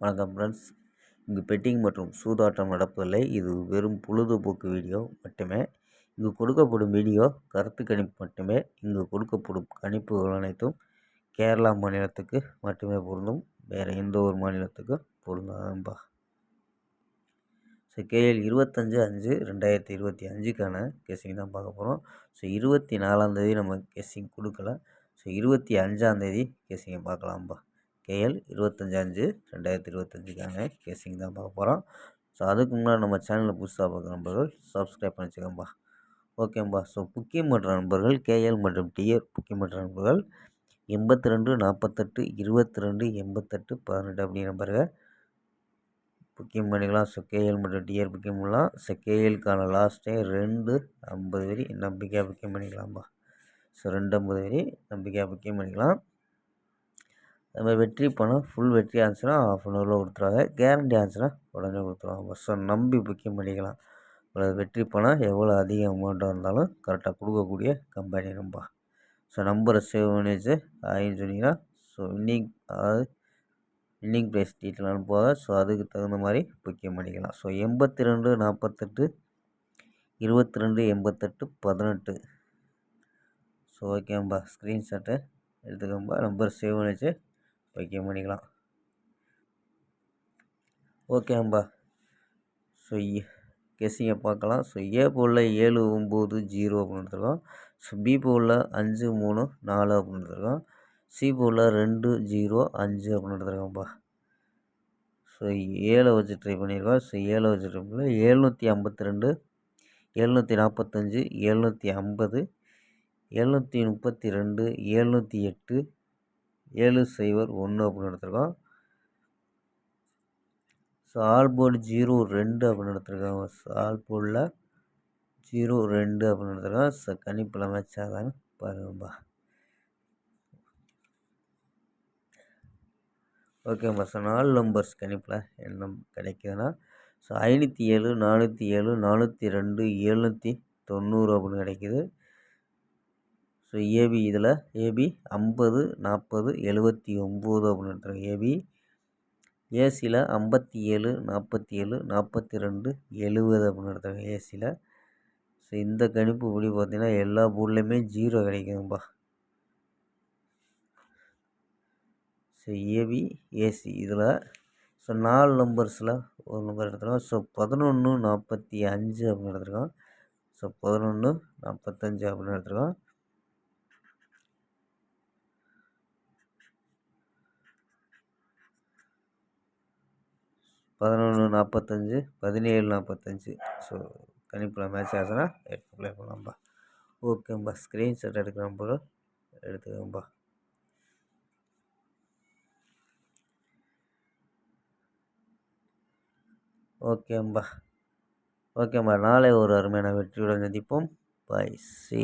வணக்கம் ஃப்ரெண்ட்ஸ் இங்கு பெட்டிங் மற்றும் சூதாட்டம் நடப்பதில்லை. இது வெறும் பொழுதுபோக்கு வீடியோ மட்டுமே. இங்கு கொடுக்கப்படும் வீடியோ கருத்து கணிப்பு மட்டுமே. இங்கு கொடுக்கப்படும் கணிப்புகள் அனைத்தும் கேரளா மாநிலத்துக்கு மட்டுமே பொருந்தும். வேறு எந்த ஒரு மாநிலத்துக்கும் பொருந்தாதும்பா. ஸோ கேஎல் இருபத்தஞ்சு அஞ்சு ரெண்டாயிரத்தி இருபத்தி அஞ்சுக்கான கெஸ்ஸிங் தான் பார்க்க போகிறோம் ஸோ இருபத்தி நாலாந்தேதி நம்ம கெஸ்ஸிங் கொடுக்கல. ஸோ இருபத்தி அஞ்சாந்தேதி கெஸ்ஸிங்கை பார்க்கலாம்ப்பா கேஎல் இருபத்தஞ்சி அஞ்சு ரெண்டாயிரத்தி இருபத்தஞ்சிக்கான கேசிங் தான் பார்க்க போகிறோம் ஸோ அதுக்கு முன்னாடி நம்ம சேனலில் புதுசாக பார்க்குற நண்பர்கள் சப்ஸ்கிரைப் பண்ணிச்சுக்கோம்பா ஓகேம்பா ஸோ மற்ற நண்பர்கள் கேஎல் மற்றும் டிஆர் மற்ற நண்பர்கள் எண்பத்தி ரெண்டு நாற்பத்தெட்டு இருபத்தி ரெண்டு எண்பத்தெட்டு பதினெட்டு அப்படிங்கிற நம்பர்கள் புக்கிங் பண்ணிக்கலாம். ஸோ கேஎல் மற்றும் டிஆர் புக்கிங் பண்ணலாம். ஸோ கேஎலுக்கான லாஸ்ட்டே ரெண்டு ஐம்பது வரி நம்பிக்கையாக புக்கிங் பண்ணிக்கலாம்ப்பா. ஸோ ரெண்டு ஐம்பது வரி நம்பிக்கையாக புக்கிங் பண்ணிக்கலாம். நம்ம வெற்றி பணம் ஃபுல் வெற்றி ஆச்சுன்னா ஆஃப் அன் ஹவரில் கொடுத்துருவாங்க. கேரண்டி ஆச்சுன்னா உடனே கொடுத்துருவாங்க. பஸ்ஸை நம்பி புக்கிங் பண்ணிக்கலாம். இவ்வளோ வெற்றி பணம் எவ்வளோ அதிக அமௌண்ட்டாக இருந்தாலும் கரெக்டாக கொடுக்கக்கூடிய கம்பெனி நம்பா. ஸோ நம்பரை சேவ் பண்ணி வச்சு ஆயின்னு சொன்னீங்கன்னா ஸோ வின்னிங் அதாவது வின்னிங் ப்ரைஸ் டீட்டெயில் அனுப்புவாங்க ஸோ அதுக்கு தகுந்த மாதிரி புக்கிங் பண்ணிக்கலாம். ஸோ எண்பத்தி ரெண்டு நாற்பத்தெட்டு இருபத்தி ரெண்டு எண்பத்தெட்டு பதினெட்டு. ஸோ ஓகேம்பா ஸ்க்ரீன்ஷாட்டு எடுத்துக்கோம்பா. நம்பர் சேவ் பண்ணி வச்சு வைக்க பண்ணிக்கலாம் ஓகேம்பா ஸோ கெஸ்ஸிங்கை பார்க்கலாம். ஸோ ஏ போலில் ஏழு ஒம்பது ஜீரோ அப்படின்னு எடுத்துருக்கோம். ஸோ பி போலில் அஞ்சு மூணு நாலு அப்படின்னு எடுத்துருக்கோம். சி போலில் ரெண்டு ஜீரோ அஞ்சு அப்படின்னு எடுத்துருக்கோம்ப்பா ஸோ ஏழை வச்சு ட்ரை பண்ணியிருக்கோம் ஸோ ஏழை வச்சு ட்ரை பண்ணி ஏழ்நூற்றி ஐம்பத்தி ரெண்டு எழுநூற்றி நாற்பத்தஞ்சு எழுநூற்றி ஐம்பது எழுநூற்றி முப்பத்தி ரெண்டு எழுநூற்றி எட்டு ஏழு சைபர் ஒன்று அப்படின்னு எடுத்திருக்கோம் ஸோ ஆல் போர்டு ஜீரோ ரெண்டு அப்படின்னு எடுத்திருக்காங்க ஸோ ஆல் போர்டில் ஜீரோ ரெண்டு அப்படின்னு எடுத்திருக்கோம் ஸோ கணிப்பில் மேட்ச் ஆகான்னு பாருங்கப்பா. ஓகேம்மா ஸோ நாலு நம்பர்ஸ் கணிப்பில் என்ன கிடைக்குதுன்னா ஸோ ஐநூற்றி ஏழு நானூற்றி ஏழு நானூற்றி ரெண்டு எழுநூற்றி தொண்ணூறு அப்படின்னு கிடைக்கிது. ஸோ ஏபி இதில் ஏபி ஐம்பது நாற்பது எழுபத்தி ஒம்பது அப்படின்ற ஏபி ஏசியில் ஐம்பத்தி ஏழு நாற்பத்தி ஏழு நாற்பத்தி ரெண்டு எழுபது அப்படின்னு எடுத்தாங்க ஏசியில் ஸோ இந்த கணிப்பு படி பார்த்திங்கன்னா எல்லா போர்ட்லேயுமே ஜீரோ கிடைக்குதுப்பா ஸோ ஏபி ஏசி இதில். ஸோ நாலு நம்பர்ஸில் ஒரு நம்பர் எடுத்துருக்கோம். ஸோ பதினொன்று நாற்பத்தி அஞ்சு அப்படின்னு எடுத்துருக்கோம். ஸோ பதினொன்று நாற்பத்தஞ்சு அப்படின்னு எடுத்துருக்கோம். பதினொன்று நாற்பத்தஞ்சு பதினேழு நாற்பத்தஞ்சு ஸோ கணிப்பில் மேட்ச் ஆச்சுன்னா எடுத்து ப்ளே பண்ணலாம்ப்பா ஓகேம்பா ஸ்க்ரீன்ஷாட் போல் எடுத்துக்கோங்கப்பா ஓகேம்பா ஓகேம்பா நாளை ஒரு அருமையான வெற்றியுடன் சந்திப்போம். பாய் சி